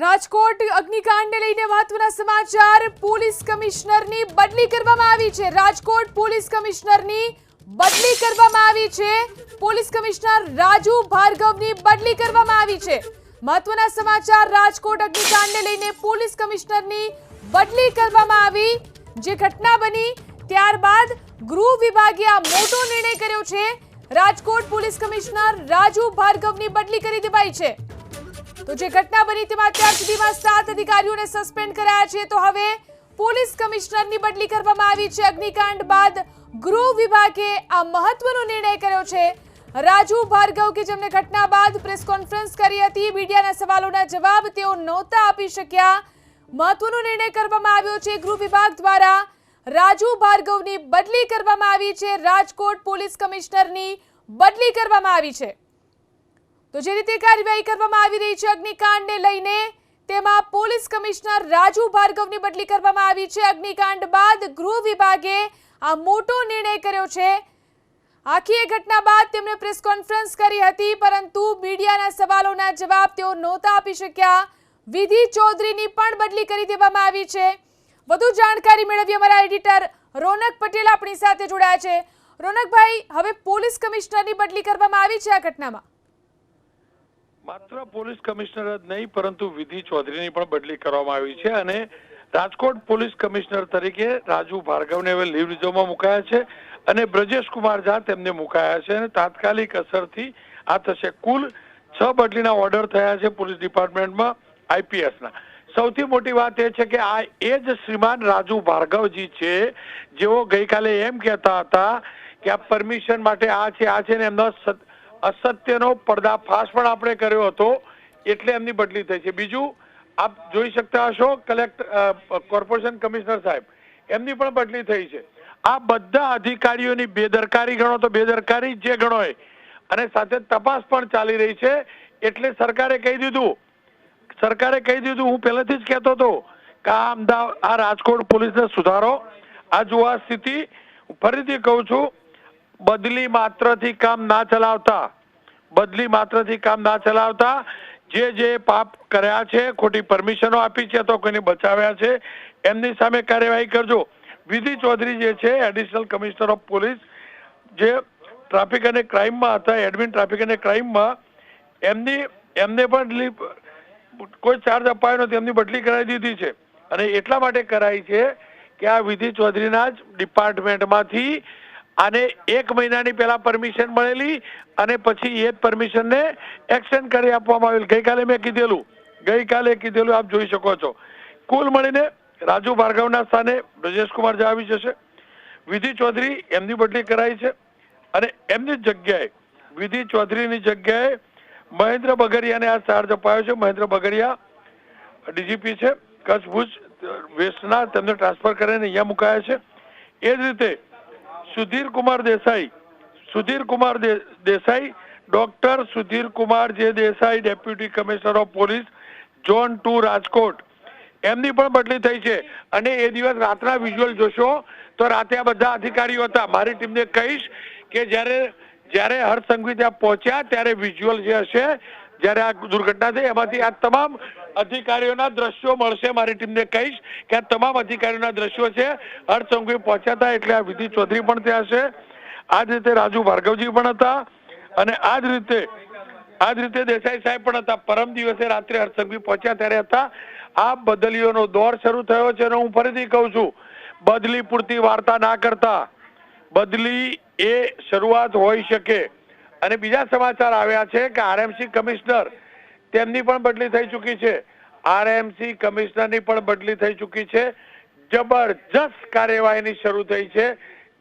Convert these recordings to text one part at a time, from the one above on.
રાજકોટ અગ્નિકાંડને લઈને મહત્વના સમાચાર. પોલીસ કમિશનરની બદલી કરવામાં આવી છે. રાજકોટ પોલીસ કમિશનરની બદલી કરવામાં આવી છે. પોલીસ કમિશનર રાજુ ભાર્ગવની બદલી કરવામાં આવી છે. મહત્વના સમાચાર, રાજકોટ અગ્નિકાંડને લઈને પોલીસ કમિશનરની બદલી કરવામાં આવી. જે ઘટના બની, ત્યારબાદ ગૃહ વિભાગે આ મોટો નિર્ણય કર્યો છે. રાજકોટ પોલીસ કમિશનર રાજુ ભાર્ગવની બદલી કરી દેવાઈ છે. તો જે ઘટના બની તેમાં અત્યાર સુધીમાં સાત અધિકારીઓને સસ્પેન્ડ કરાયા છે. તો હવે પોલીસ કમિશનરની બદલી કરવામાં આવી છે. અગ્નિકાંડ બાદ ગૃહ વિભાગે આ મહત્વનો નિર્ણય કર્યો છે. રાજુ ભાર્ગવ કે જેમને ઘટના બાદ પ્રેસ કોન્ફરન્સ કરી હતી, મીડિયાના સવાલોના જવાબ તેઓ નહોતા આપી શક્યા. મહત્વનો નિર્ણય કરવામાં આવ્યો છે. ગૃહ વિભાગ દ્વારા રાજુ ભાર્ગવની બદલી કરવામાં આવી છે. રાજકોટ પોલીસ કમિશનરની બદલી કરવામાં આવી છે. તો જે રીતે કાર્યવાહી કરવામાં આવી રહી છે, અગ્નિકાંડને લઈને તેમાં પોલીસ કમિશનર રાજુ ભાર્ગવની બદલી કરવામાં આવી છે. અગ્નિકાંડ બાદ ગૃહ વિભાગે આ મોટો નિર્ણય કર્યો છે. આખી એ ઘટના બાદ તેમણે પ્રેસ કોન્ફરન્સ કરી હતી, પરંતુ મીડિયાના સવાલોના જવાબ તેઓ નહોતા આપી શક્યા. વિધિ ચૌધરીની પણ બદલી કરી દેવામાં આવી છે. વધુ જાણકારી મેળવી અમારા એડિટર રોનક પટેલ આપણી સાથે જોડાયા છે. રોનકભાઈ, હવે પોલીસ કમિશનરની બદલી કરવામાં આવી છે આ ઘટનામાં? માત્ર પોલીસ કમિશનર જ નહીં, પરંતુ વિધિ ચૌધરીની પણ બદલી કરવામાં આવી છે અને રાજકોટ પોલીસ કમિશનર તરીકે રાજુ ભાર્ગવને હવે લીવ રિઝર્વમાં મુકાયા છે અને બ્રજેશ કુમાર ઝા તેમને મુકાયા છે અને તાત્કાલિક અસરથી આ થશે. કુલ છ બદલીના ઓર્ડર થયા છે પોલીસ ડિપાર્ટમેન્ટમાં આઈપીએસના. સૌથી મોટી વાત એ છે કે આ એ જ શ્રીમાન રાજુ ભાર્ગવજી છે, જેઓ ગઈકાલે એમ કહેતા હતા કે આ પરમિશન માટે આ છે આ છે ને એમનો અસત્યનો પર્દાફાશ પણ આપણે કર્યો હતો, એટલે એમની બદલી થઈ છે. બીજું, આપ જોઈ શકતા હશો, કલેક્ટર કોર્પોરેશન કમિશનર સાહેબ, એમની પણ બદલી થઈ છે. આ બધા અધિકારીઓની બેદરકારી ગણો તો બેદરકારી જે ગણો અને સાથે તપાસ પણ ચાલી રહી છે. એટલે સરકારે કહી દીધું, સરકારે કહી દીધું, હું પહેલેથી જ કહેતો હતો કે આ અમદાવાદ, આ રાજકોટ પોલીસને સુધારો. આ જો આ સ્થિતિ ફરીથી કહું છું બદલી માત્રથી કામ ના ચલાવતા. બદલી માત્રથી કામ ના ચલાવતા. જે જે પાપ કર્યા છે, ખોટી પરમિશનો આપી છે, તો કોઈને બચાવ્યા છે, એમની સામે કાર્યવાહી કરજો. વિધિ ચૌધરી જે છે એડિશનલ કમિશનર ઓફ પોલીસ જે ટ્રાફિક અને ક્રાઇમમાં હતા એડમિન ટ્રાફિક અને ક્રાઇમમાં એમની, એમને પણ કોઈ ચાર્જ અપાયો નથી, એમની બદલી કરાવી દીધી છે. અને એટલા માટે કરાઈ છે કે આ વિધિ ચૌધરીના જ ડિપાર્ટમેન્ટમાંથી આને એક મહિનાની પહેલા પરમિશન મળેલી અને પછી એ જ પરમિશનને એક્સટેન્ડ કરી આપવામાં આવેલ. ગઈકાલે મેં કીધેલું. ગઈકાલે કીધેલું, આપ જોઈ શકો છો. કુલ મળીને રાજુ ભાર્ગવના સ્થાને બ્રજેશ કુમાર ઝા આવી જશે. વિધિ ચૌધરી એમની બદલી કરાઈ છે અને એમની જ જગ્યાએ, વિધિ ચૌધરીની જગ્યાએ મહેન્દ્ર બગડિયાને આ ચાર્જ અપાયો છે. મહેન્દ્ર બગડિયા ડીજીપી છે, કચ્છ ભુજ વેસ્ટના, તેમને ટ્રાન્સફર કરીને અહીંયા મુકાયા છે. એ જ રીતે Sudhir Kumar Desai. Sudhir Kumar Desai, doctor Sudhir Kumar J Desai, deputy commissioner of police, zone two Rajkot. એમની પણ બદલી થઈ છે. અને એ દિવસ રાતના વિઝ્યુઅલ જોશો તો રાતે આ બધા અધિકારીઓ હતા. મારી ટીમને કહીશ કે જ્યારે જ્યારે હર્ષ સંઘવી ત્યાં પહોંચ્યા ત્યારે વિઝ્યુઅલ જે હશે જ્યારે આ દુર્ઘટના થઈ, એમાંથી આ તમામ અધિકારીઓના દ્રશ્યો મળશે. મારી ટીમને કહીશ કે આ તમામ અધિકારીઓના દ્રશ્યો છે. હર્ષ પહોંચ્યા હતા એટલે આ વિધિ ચૌધરી પણ ત્યાં હશે આ જ રીતે રાજુ ભાર્ગવજી પણ હતા અને આ જ રીતે આ જ રીતે દેસાઈ સાહેબ પણ હતા. પરમ દિવસે રાત્રે હર્ષંઘવી પહોંચ્યા ત્યારે હતા. આ બદલીઓનો દોર શરૂ થયો છે અને હું ફરીથી કહું છું, બદલી પૂરતી વાર્તા ના કરતા. બદલી એ શરૂઆત હોઈ શકે. અને બીજા સમાચાર આવ્યા છે કે આરએમસી કમિશનર તેમની પણ બદલી થઈ ચૂકી છે. આરએમસી કમિશનરની પણ બદલી થઈ ચૂકી છે. જબરજસ્ત કાર્યવાહીની શરૂ થઈ છે.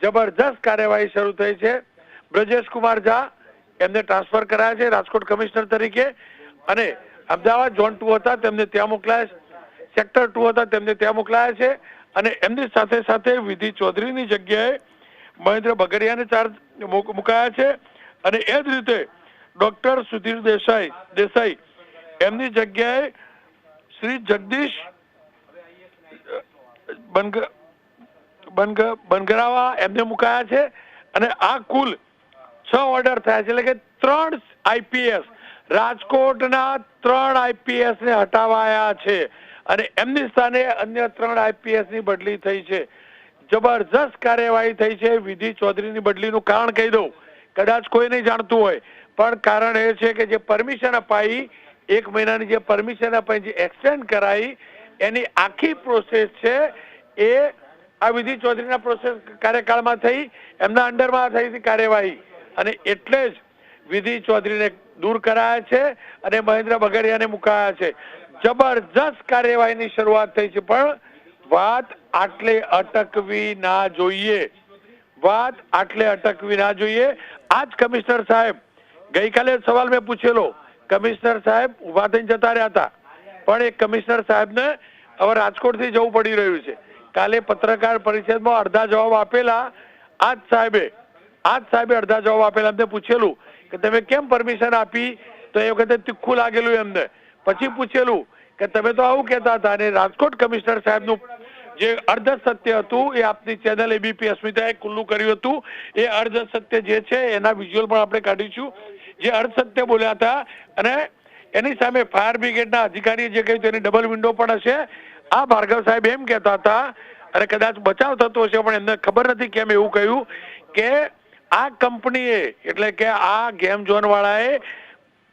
જબરજસ્ત કાર્યવાહી શરૂ થઈ છે. બ્રજેશ કુમાર ઝા એમને ટ્રાન્સફર કરાયા છે રાજકોટ કમિશનર તરીકે. અને અમદાવાદ ઝોન ટુ હતા તેમને ત્યાં મોકલાયા સેક્ટર ટુ હતા તેમને ત્યાં મોકલાયા છે. અને એમની સાથે સાથે વિધિ ચૌધરીની જગ્યાએ મહેન્દ્ર બગડિયાને ચાર્જ મુકાયા છે. અને એ જ રીતે ડોક્ટર સુધીર દેસાઈ દેસાઈ, એમની જગ્યાએ શ્રી જગદીશ બનગ બનગ બનગરાવા એમને મુકાયા છે અને આ કુલ છ ઓર્ડર થયા છે. એટલે કે ત્રણ આઈપીએસ રાજકોટના ત્રણ આઈપીએસ ને હટાવાયા છે. અને એમની સ્થાને અન્ય ત્રણ આઈપીએસની બદલી થઈ છે. જબરજસ્ત કાર્યવાહી થઈ છે. વિધિ ચૌધરીની બદલીનું કારણ કહી દઉં. કદાચ કોઈ નહીં જાણતું હોય. પણ કારણ એ છે કે જે પરમિશન અપાઈ, એક મહિનાની જે પરમિશન અપાઈ, જે એક્સટેન્ડ કરાઈ, એની આખી પ્રોસેસ છે એ આ વિધિ ચૌધરીના પ્રોસેસ કાર્યકાળમાં થઈ, એમના અંડરમાં થઈ હતી કાર્યવાહી. અને એટલે જ વિધિ ચૌધરીને દૂર કરાયા છે અને મહેન્દ્ર બગડિયાને મુકાયા છે. જબરજસ્ત કાર્યવાહીની શરૂઆત થઈ છે, પણ વાત આટલે અટકવી ના જોઈએ. વાત આટલે અટકવી ના જોઈએ. આજ કમિશનર સાહેબ, ગઈકાલે સવાલ મેં પૂછેલો. કમિશનર સાહેબ ઊભા થઈને જતા રહ્યા હતા. પણ એ કમિશનર સાહેબને હવે રાજકોટથી જવું પડી રહ્યું છે. કાલે પત્રકાર પરિષદમાં અડધા જવાબ આપેલા આજ સાહેબે આજ સાહેબે અડધા જવાબ આપેલા. એમને પૂછેલું કે તમે કેમ પરમિશન આપી? તો એ વખતે તીખું લાગેલું એમને. પછી પૂછેલું કે તમે તો આવું કહેતા હતા અને રાજકોટ કમિશનર સાહેબનું જે અર્ધ સત્ય હતું એ આપની ચેનલ એબીપી અસ્મિતાએ ખુલ્લું કર્યું હતું. એ અર્ધ સત્ય જે છે એના વિઝ્યુઅલ પણ આપણે કાઢીશું. જે અર્ધ સત્ય બોલ્યા હતા અને એની સામે ફાયર બ્રિગેડના અધિકારીએ જે કહ્યું તેની ડબલ વિન્ડો પણ હશે. આ ભાર્ગવ સાહેબ એમ કહેતા હતા, અને કદાચ બચાવ થતો હશે, પણ એમને ખબર નથી કેમ એવું કહ્યું, કે આ કંપનીએ, એટલે કે આ ગેમ ઝોન વાળાએ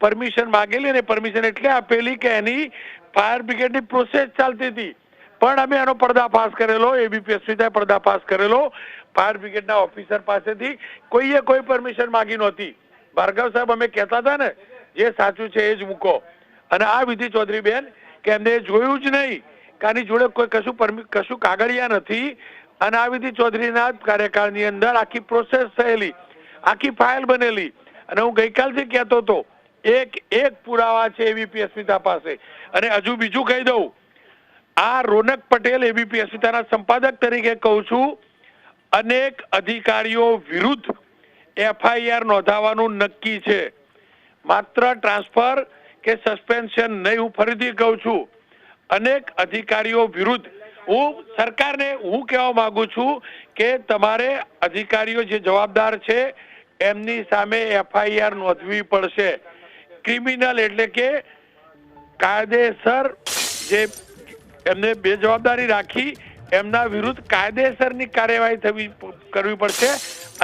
પરમિશન માગેલી અને પરમિશન એટલે આપેલી કે એની ફાયર બ્રિગેડની પ્રોસેસ ચાલતી હતી. પણ અમે એનો પર્દાફાશ કરેલો એબીપીએસસી થાય પર્દાફાશ કરેલો. ફાયર બ્રિગેડના ઓફિસર પાસેથી કોઈએ કોઈ પરમિશન માગી નહોતી. ભાર્ગવ સાહેબ અમે કહેતા હતા ને, જે સાચું છે એ જ મૂકો. અને આ વિધિ ચૌધરી બેન કે એમને જોયું જ નહીં કાની જોડે કોઈ કશું પરમિ, કશું કાગળિયા નથી. અને આ વિધિ ચૌધરીના કાર્યકાળની અંદર આખી પ્રોસેસ થયેલી, આખી ફાઇલ બનેલી. અને હું ગઈકાલથી કહેતો હતો, એક એક પુરાવા છે એવી અસ્મિતા પાસે. અને હજુ બીજું કહી દઉં આ રોનક પટેલ એબીપી અસ્મિતાના સંપાદક તરીકે કહું છું. અનેક અધિકારીઓ વિરુદ્ધ એફઆઈઆર નોંધાવવાનું નક્કી છે. માત્ર ટ્રાન્સફર કે સસ્પેન્શન નહીં, હું ફરીથી કહું છું. અનેક અધિકારીઓ વિરુદ્ધ હું સરકારને હું કહેવા માંગુ છું કે તમારે અધિકારીઓ જે જવાબદાર છે, એમની સામે એફઆઈઆર નોંધવી પડશે. ક્રિમિનલ એટલે કે કાયદેસર જે એમને બે જવાબદારી રાખી એમના વિરુદ્ધ કાયદેસરની કાર્યવાહી થવી કરવી પડશે.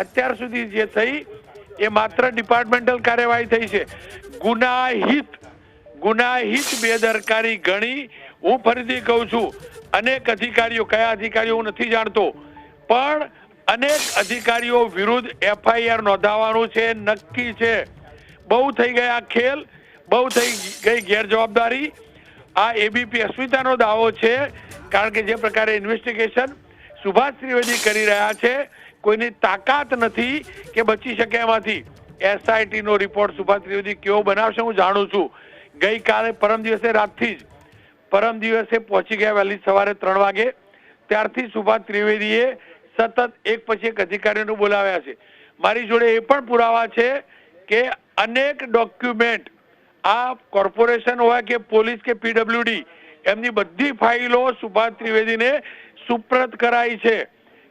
અત્યાર સુધી જે થઈ, એ માત્ર ડિપાર્ટમેન્ટલ કાર્યવાહી થઈ છે. ગુનાહિત ગુનાહિત બેદરકારી ગણી હું ફરીથી કહું છું, અનેક અધિકારીઓ, કયા અધિકારીઓ હું નથી જાણતો, પણ અનેક અધિકારીઓ વિરુદ્ધ એફઆઈઆર નોંધાવાનું છે, નક્કી છે. બહુ થઈ ગયા ખેલ, બહુ થઈ ગઈ ગેરજવાબદારી આ એબીપી અસ્મિતાનો દાવો છે, કારણ કે જે પ્રકારે ઇન્વેસ્ટિગેશન સુભાષ ત્રિવેદી કરી રહ્યા છે, કોઈની તાકાત નથી કે બચી શકે એમાંથી. એસઆઈટી નો રિપોર્ટ સુભાષ ત્રિવેદી કેવો બનાવશે હું જાણું છું. ગઈકાલે પરમ દિવસે રાતથી જ, પરમ દિવસે પહોંચી ગયા વહેલી સવારે ત્રણ વાગે. ત્યારથી સુભાષ ત્રિવેદીએ સતત એક પછી એક અધિકારીઓને બોલાવ્યા છે. મારી જોડે એ પણ પુરાવા છે કે અનેક ડોક્યુમેન્ટ આ કોર્પોરેશન હોય કે પોલીસ કે પીડબ્લ્યુડી, એમની બધી ફાઇલો સુભાષ ત્રિવેદીને સુપ્રત કરાઈ છે.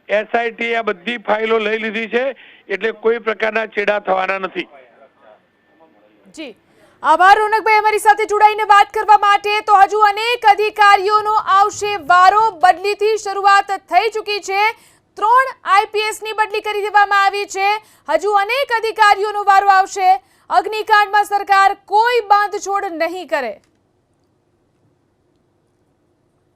એસઆઈટી આ બધી ફાઇલો લઈ લીધી છે, એટલે કોઈ પ્રકારના છેડા થવાના નથી. જી. આભાર, રોનકભાઈ, અમારી સાથે જોડાઈને વાત કરવા માટે. તો હજુ અનેક અધિકારીઓનો આવશે વારો. બદલીથી શરૂઆત થઈ ચૂકી છે. ત્રણ આઈપીએસની બદલી કરી દેવામાં આવી છે. હજુ અનેક અધિકારીઓનો વારો આવશે. અગ્નિકાંડમાં સરકાર કોઈ બાંધછોડ નહીં કરે.